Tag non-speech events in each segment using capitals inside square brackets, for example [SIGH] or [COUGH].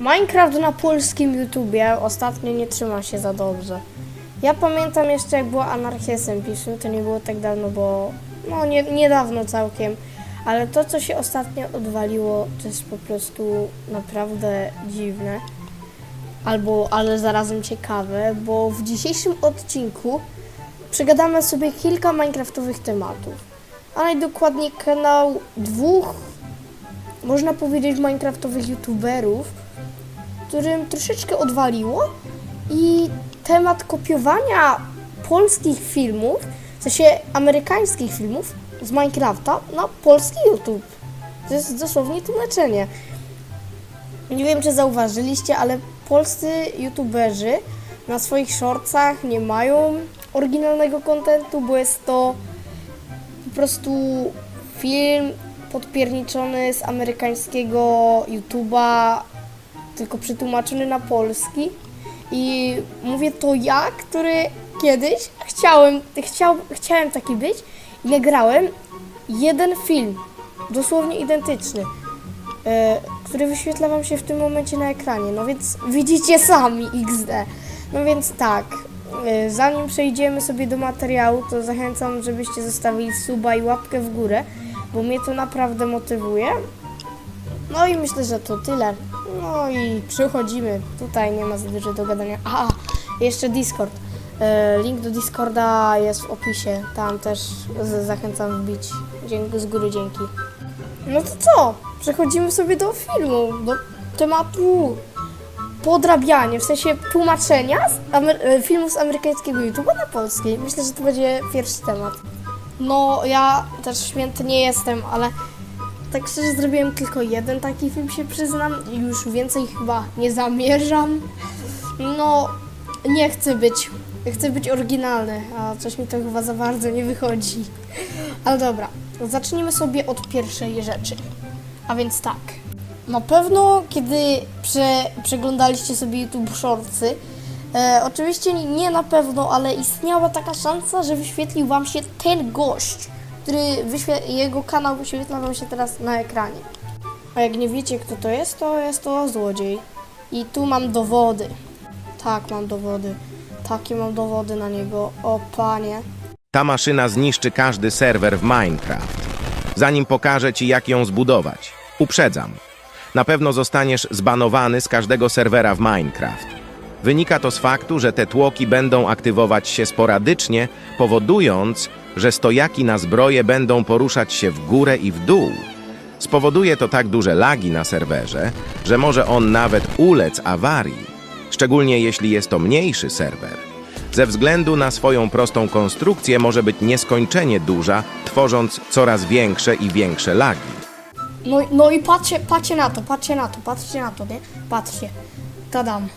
Minecraft na polskim YouTubie ostatnio nie trzyma się za dobrze. Ja pamiętam jeszcze jak była Anarchia SMP, to nie było tak dawno, bo no nie, niedawno całkiem. Ale to, co się ostatnio odwaliło, to jest po prostu naprawdę dziwne. Albo, ale zarazem ciekawe, bo w dzisiejszym odcinku przegadamy sobie kilka minecraftowych tematów. A najdokładniej kanał dwóch, można powiedzieć, minecraftowych youtuberów, którym troszeczkę odwaliło i temat kopiowania polskich filmów, w sensie amerykańskich filmów z Minecrafta na polski YouTube. To jest dosłownie tłumaczenie. Nie wiem, czy zauważyliście, ale polscy youtuberzy na swoich shortsach nie mają oryginalnego kontentu, bo jest to po prostu film podpierniczony z amerykańskiego YouTube'a, tylko przetłumaczony na polski. I mówię to ja, który kiedyś chciałem, chciał, chciałem taki być i nagrałem jeden film, dosłownie identyczny, e, który wyświetla Wam się w tym momencie na ekranie. No więc widzicie sami XD. No więc tak, e, zanim przejdziemy sobie do materiału, to zachęcam, żebyście zostawili suba i łapkę w górę, bo mnie to naprawdę motywuje. No i myślę, że to tyle. No i przychodzimy. Tutaj nie ma za dużo do gadania. A, jeszcze Discord. E, Link do Discorda jest w opisie. Tam też zachęcam wbić. Z góry dzięki. No to co? Przechodzimy sobie do filmu, do tematu podrabiania, w sensie tłumaczenia z e, z amerykańskiego YouTube'a na polski. Myślę, że to będzie pierwszy temat. No, ja też święty nie jestem, ale tak szczerze zrobiłem tylko jeden taki film, się przyznam. Już więcej chyba nie zamierzam. No, nie chcę być. Chcę być oryginalny, a coś mi to chyba za bardzo nie wychodzi. Ale dobra, zacznijmy sobie od pierwszej rzeczy. A więc tak. Na pewno, kiedy prze, przeglądaliście sobie YouTube Shortsy, e, oczywiście nie na pewno, ale istniała taka szansa, że wyświetlił Wam się ten gość, który jego kanał wyświetla Wam się teraz na ekranie. A jak nie wiecie, kto to jest, to jest to złodziej. I tu mam dowody. Tak, mam dowody. Takie mam dowody na niego. O panie. Ta maszyna zniszczy każdy serwer w Minecraft. Zanim pokażę ci, jak ją zbudować, uprzedzam. Na pewno zostaniesz zbanowany z każdego serwera w Minecraft. Wynika to z faktu, że te tłoki będą aktywować się sporadycznie, powodując, że stojaki na zbroję będą poruszać się w górę i w dół. Spowoduje to tak duże lagi na serwerze, że może on nawet ulec awarii, szczególnie jeśli jest to mniejszy serwer. Ze względu na swoją prostą konstrukcję może być nieskończenie duża, tworząc coraz większe i większe lagi. No, no i patrzcie, patrzcie na to, patrzcie na to, patrzcie na to, nie? Patrzcie. Tadam.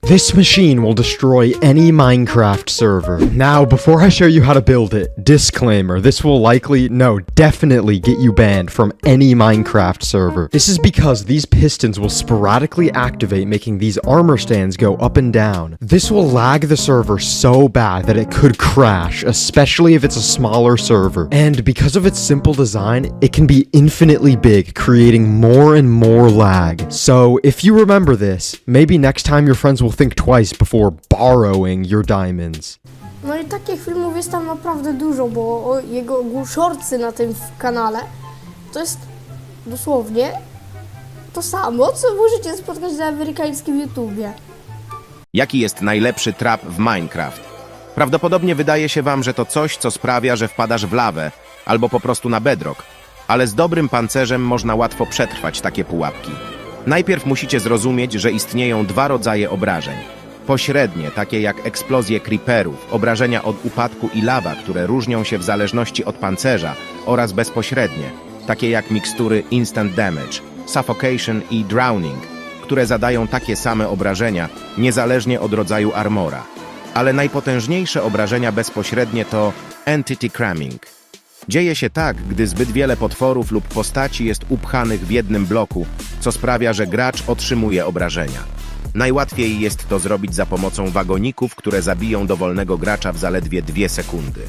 This machine will destroy any Minecraft server. Now, before I show you how to build it, disclaimer, this will likely, no, definitely get you banned from any Minecraft server. This is because these pistons will sporadically activate, making these armor stands go up and down. This will lag the server so bad that it could crash, especially if it's a smaller server. And because of its simple design, it can be infinitely big, creating more and more lag. So, if you remember this, maybe next time your friends will think twice before borrowing your diamonds. No i takich filmów jest tam naprawdę dużo, bo o jego shortsy na tym w kanale to jest dosłownie to samo, co możecie spotkać na amerykańskim YouTubie. Jaki jest najlepszy trap w Minecraft? Prawdopodobnie wydaje się wam, że to coś, co sprawia, że wpadasz w lawę albo po prostu na bedrock, ale z dobrym pancerzem można łatwo przetrwać takie pułapki. Najpierw musicie zrozumieć, że istnieją dwa rodzaje obrażeń. Pośrednie, takie jak eksplozje creeperów, obrażenia od upadku i lawa, które różnią się w zależności od pancerza, oraz bezpośrednie, takie jak mikstury instant damage, suffocation i drowning, które zadają takie same obrażenia, niezależnie od rodzaju armora. Ale najpotężniejsze obrażenia bezpośrednie to entity cramming. Dzieje się tak, gdy zbyt wiele potworów lub postaci jest upchanych w jednym bloku, co sprawia, że gracz otrzymuje obrażenia. Najłatwiej jest to zrobić za pomocą wagoników, które zabiją dowolnego gracza w zaledwie dwie sekundy.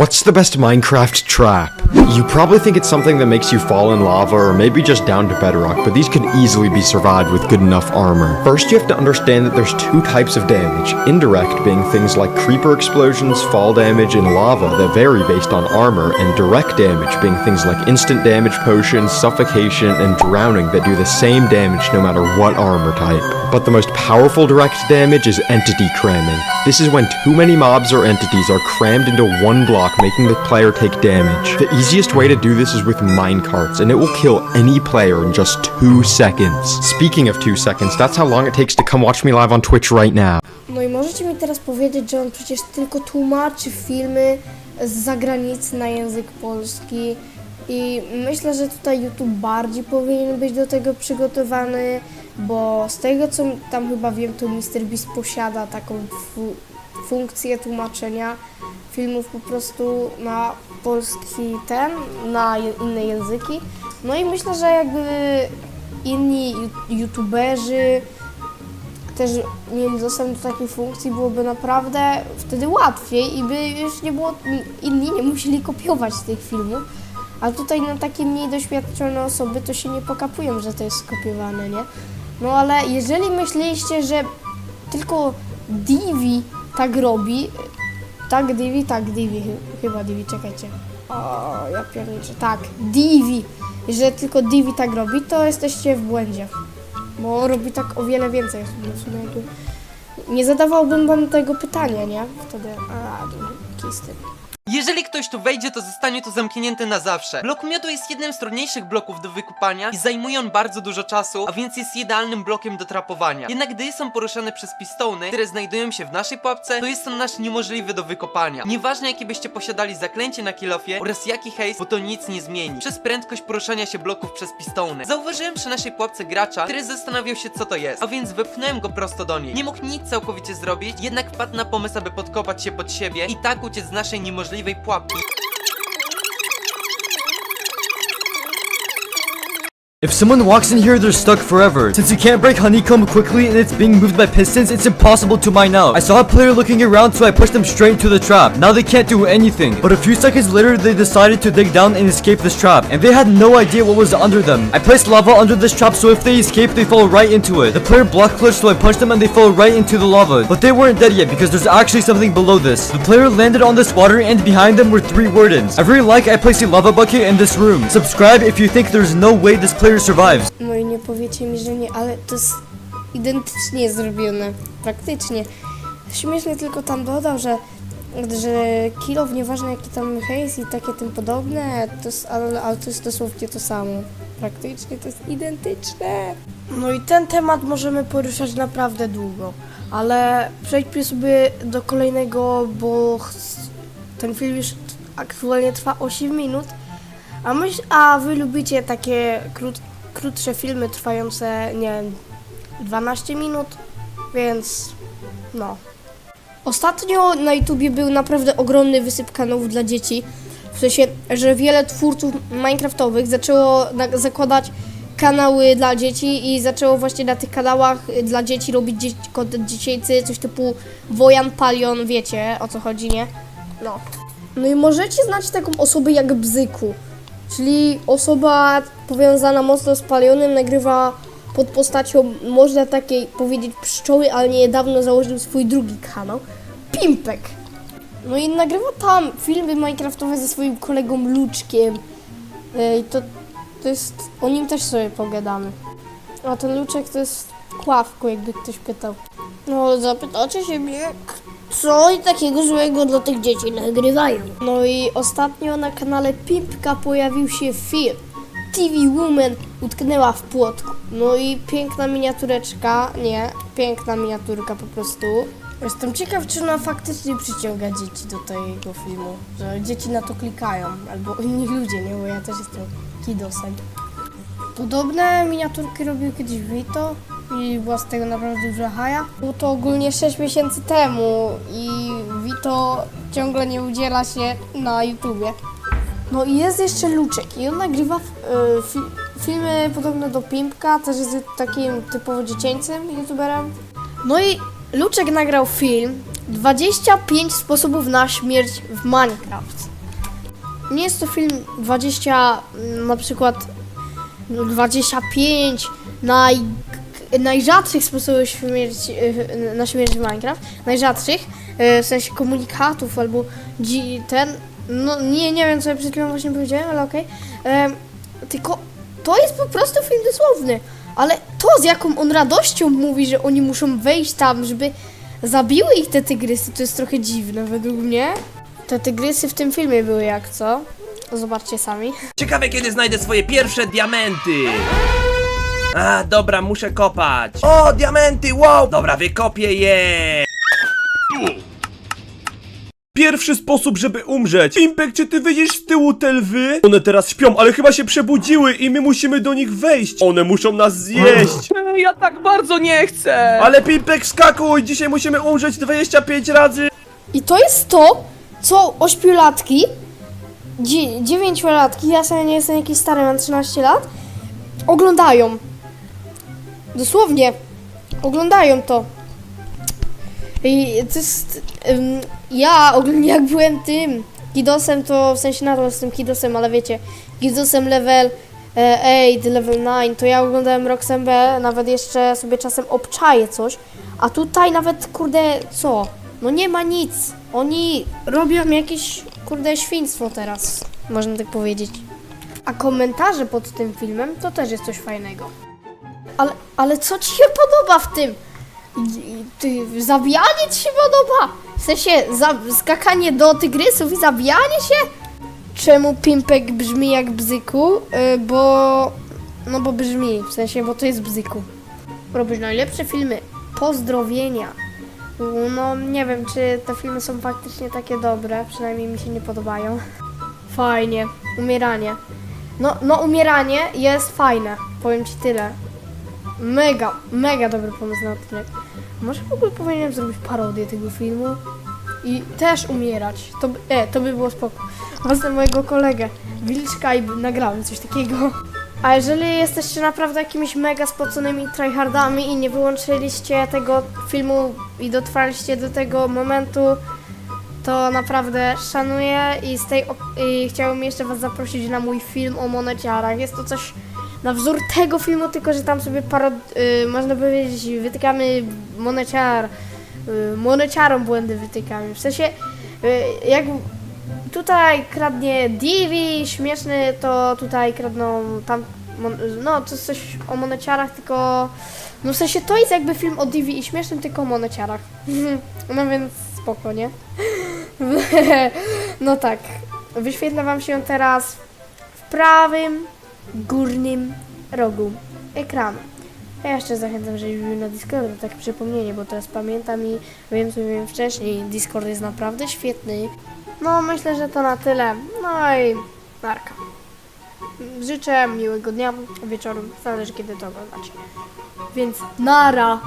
What's the best Minecraft trap? You probably think it's something that makes you fall in lava or maybe just down to bedrock, but these could easily be survived with good enough armor. First, you have to understand that there's two types of damage. Indirect being things like creeper explosions, fall damage, and lava that vary based on armor, and direct damage being things like instant damage potions, suffocation, and drowning that do the same damage no matter what armor type. But the most powerful direct damage is entity cramming. This is when too many mobs or entities are crammed into one block, making the player take damage. The easiest way to do this is with minecarts, and it will kill any player in just two seconds. Speaking of two seconds, that's how long it takes to come watch me live on Twitch right now. No i możecie mi teraz powiedzieć, że on przecież tylko tłumaczy filmy z zagranicy na język polski i myślę, że tutaj YouTube bardziej powinien być do tego przygotowany, bo z tego co tam chyba wiem, to MrBeast posiada taką fu- funkcję tłumaczenia filmów po prostu na polski ten, na inne języki. No i myślę, że jakby inni youtuberzy też mieli dostęp do takiej funkcji, byłoby naprawdę wtedy łatwiej i by już nie było, inni nie musieli kopiować tych filmów. A tutaj na takie mniej doświadczone osoby to się nie pokapują, że to jest skopiowane, nie? No ale jeżeli myśleliście, że tylko Divi tak robi, tak Divi, tak Divi, chy- chyba Divi, czekajcie. O, ja pierniczę, tak, Divi. Jeżeli tylko Divi tak robi, to jesteście w błędzie. Bo robi tak o wiele więcej. Jakby nie zadawałbym wam tego pytania, nie? Wtedy, a, kisty. Jeżeli ktoś tu wejdzie, to zostanie tu zamknięty na zawsze. Blok miodu jest jednym z trudniejszych bloków do wykupania i zajmuje on bardzo dużo czasu, a więc jest idealnym blokiem do trapowania. Jednak gdy są poruszane przez pistony, które znajdują się w naszej pułapce, to jest on nasz niemożliwy do wykopania. Nieważne jakie byście posiadali zaklęcie na kilofie oraz jaki hejs, bo to nic nie zmieni. Przez prędkość poruszania się bloków przez pistony. Zauważyłem przy naszej pułapce gracza, który zastanawiał się co to jest, a więc wepchnąłem go prosto do niej. Nie mógł nic całkowicie zrobić, jednak wpadł na pomysł, aby podkopać się pod siebie i tak uciec z naszej niemożliwej pułapki. If someone walks in here, they're stuck forever. Since you can't break honeycomb quickly and it's being moved by pistons, it's impossible to mine out. I saw a player looking around, so I pushed them straight into the trap. Now they can't do anything. But a few seconds later, they decided to dig down and escape this trap. And they had no idea what was under them. I placed lava under this trap, so if they escape, they fall right into it. The player block clutched, so I punched them and they fell right into the lava. But they weren't dead yet because there's actually something below this. The player landed on this water and behind them were three wardens. I really like I placed a lava bucket in this room. Subscribe if you think there's no way this player survives. No i nie powiecie mi, że nie, ale to jest identycznie zrobione. Praktycznie. Śmiesznie tylko tam dodał, że że kilo, nieważne jaki tam hejs i takie tym podobne, to jest, ale, ale to jest dosłownie to samo. Praktycznie to jest identyczne. No i ten temat możemy poruszać naprawdę długo, ale przejdźmy sobie do kolejnego, bo ch- ten film już aktualnie trwa 8 minut, a, myśl, a wy lubicie takie krót, krótsze filmy trwające, nie wiem, 12 minut, więc no. Ostatnio na YouTubie był naprawdę ogromny wysyp kanałów dla dzieci. W sensie, że wiele twórców Minecraftowych zaczęło zakładać kanały dla dzieci i zaczęło właśnie na tych kanałach dla dzieci robić dzie- content dziecięcy, coś typu Wojan Palion, wiecie o co chodzi, nie? No. No i możecie znać taką osobę jak Bzyku, czyli osoba powiązana mocno z Palionem, nagrywa pod postacią, można takiej powiedzieć, pszczoły, ale niedawno założył swój drugi kanał, Pimpek. No i nagrywa tam filmy minecraftowe ze swoim kolegą Luczkiem. Ej, to, to jest, o nim też sobie pogadamy. A ten Luczek to jest Kławko, jakby ktoś pytał. No, zapytacie się mnie, co i takiego złego dla tych dzieci nagrywają. No i ostatnio na kanale Pimpka pojawił się film. TV Woman utknęła w płotku. No i piękna miniatureczka, nie, piękna miniaturka po prostu. Jestem ciekaw, czy ona faktycznie przyciąga dzieci do tego filmu, że dzieci na to klikają, albo inni ludzie, nie, bo ja też jestem kidosem. Podobne miniaturki robił kiedyś Vito i była z tego naprawdę duża haja. Było to ogólnie 6 miesięcy temu i Vito ciągle nie udziela się na YouTubie. No i jest jeszcze Luczek i on nagrywa y, fi, filmy podobne do Pimpka, też jest takim typowo dziecięcym youtuberem. No i Luczek nagrał film, 25 sposobów na śmierć w Minecraft. Nie jest to film 20, mm, na przykład no, 25 naj, najrzadszych sposobów śmierci, e, na śmierć w Minecraft. Najrzadszych, e, w sensie komunikatów albo ten. No nie, nie wiem co ja przed chwilą właśnie powiedziałem, ale okej. Em, Tylko to jest po prostu film dosłowny. Ale to z jaką on radością mówi, że oni muszą wejść tam, żeby zabiły ich te tygrysy, to jest trochę dziwne według mnie. Te tygrysy w tym filmie były jak co? Zobaczcie sami. Ciekawe kiedy znajdę swoje pierwsze diamenty. A, dobra, muszę kopać. O, diamenty, wow! Dobra, wykopię je. Pierwszy sposób, żeby umrzeć. Pimpek, czy ty widzisz z tyłu te lwy? One teraz śpią, ale chyba się przebudziły i my musimy do nich wejść. One muszą nas zjeść. [LAUGHS] Ja tak bardzo nie chcę! Ale Pimpek, skakuj! Dzisiaj musimy umrzeć 25 razy. I to jest to, co ośmiolatki, dzie- dziewięciolatki, ja sobie nie jestem jakiś stary, mam 13 lat, oglądają. Dosłownie, oglądają to. I to jest... ym, ja ogólnie jak byłem tym Kidosem, to w sensie nadal jestem Kidosem, ale wiecie, Kidosem level e, 8, level 9, to ja oglądałem Roxem B, nawet jeszcze sobie czasem obczaję coś, a tutaj nawet, kurde, co? No nie ma nic. Oni robią jakieś, kurde, świństwo teraz, można tak powiedzieć. A komentarze pod tym filmem to też jest coś fajnego. Ale, ale co ci się podoba w tym? Ty, zabijanie ci się podoba? W sensie, za, skakanie do tygrysów i zabijanie się? Czemu Pimpek brzmi jak Bzyku? Y, bo... No bo brzmi, w sensie, bo to jest Bzyku. Robisz najlepsze filmy. Pozdrowienia. No, nie wiem, czy te filmy są faktycznie takie dobre, przynajmniej mi się nie podobają. Fajnie. Umieranie. No, no umieranie jest fajne, powiem ci tyle. Mega, mega dobry pomysł na odcinek. Może w ogóle powinienem zrobić parodię tego filmu i też umierać. To, by- e, to by było spoko. Wezmę mojego kolegę Wilczka i nagrałem coś takiego. A jeżeli jesteście naprawdę jakimiś mega spoconymi tryhardami i nie wyłączyliście tego filmu i dotrwaliście do tego momentu, to naprawdę szanuję i z tej i chciałbym jeszcze was zaprosić na mój film o moneciarach. Jest to coś na wzór tego filmu, tylko że tam sobie parod... Y, można powiedzieć, wytykamy moneciar, y, moneciarom błędy wytykamy. W sensie, y, jak tutaj kradnie Divi, śmieszny, to tutaj kradną tam, no to jest coś o moneciarach, tylko, no w sensie to jest jakby film o Divi i śmiesznym, tylko o moneciarach. [LAUGHS] no więc spoko, nie? [LAUGHS] no tak, wyświetla wam się teraz w prawym górnym rogu ekranu. Ja jeszcze zachęcam, żeby był na Discordzie, tak przypomnienie, bo teraz pamiętam i wiem, co mówiłem wcześniej. Discord jest naprawdę świetny. No, myślę, że to na tyle. No i narka. Życzę miłego dnia, wieczoru, zależy kiedy to oglądacie. Więc nara!